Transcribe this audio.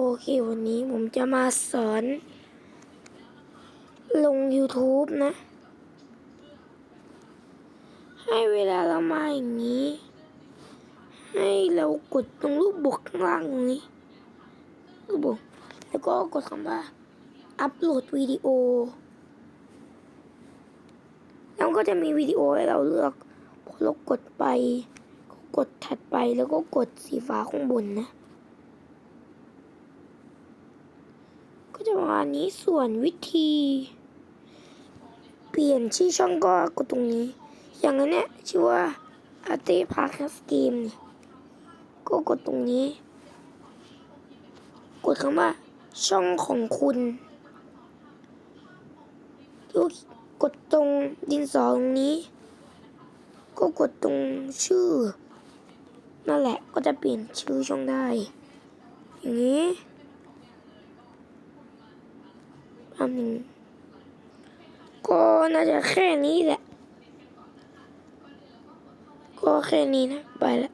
โอเค วันนี้ผมจะมาสอน ลง YouTube นะ ให้เวลาเรามาอย่างนี้ ให้เรากดตรงรูปบวกข้างล่างตรงนี้รูปบวกแล้วก็กดคำว่า อัปโหลดวิดีโอ แล้วก็จะมีวิดีโอให้เราเลือกพอเรากดไป กดถัดไปแล้วก็กดสีฟ้าข้างบนนะ ก็จะประมาณนี้ส่วนวิธี เปลี่ยนชื่อช่องก็กดตรงนี้ อย่างนั้นเนี่ยชื่อว่าอาเตพาคัสเกมเนี่ยก็กดตรงนี้ กดคำว่าช่องของคุณกดตรงดินสอตรงนี้ ก็กดตรงชื่อ นั่นแหละก็จะเปลี่ยนชื่อช่องได้ อย่างนี้ อันนี้ก็น่าจะแค่นี้แหละก็แค่นี้นะ ไปละ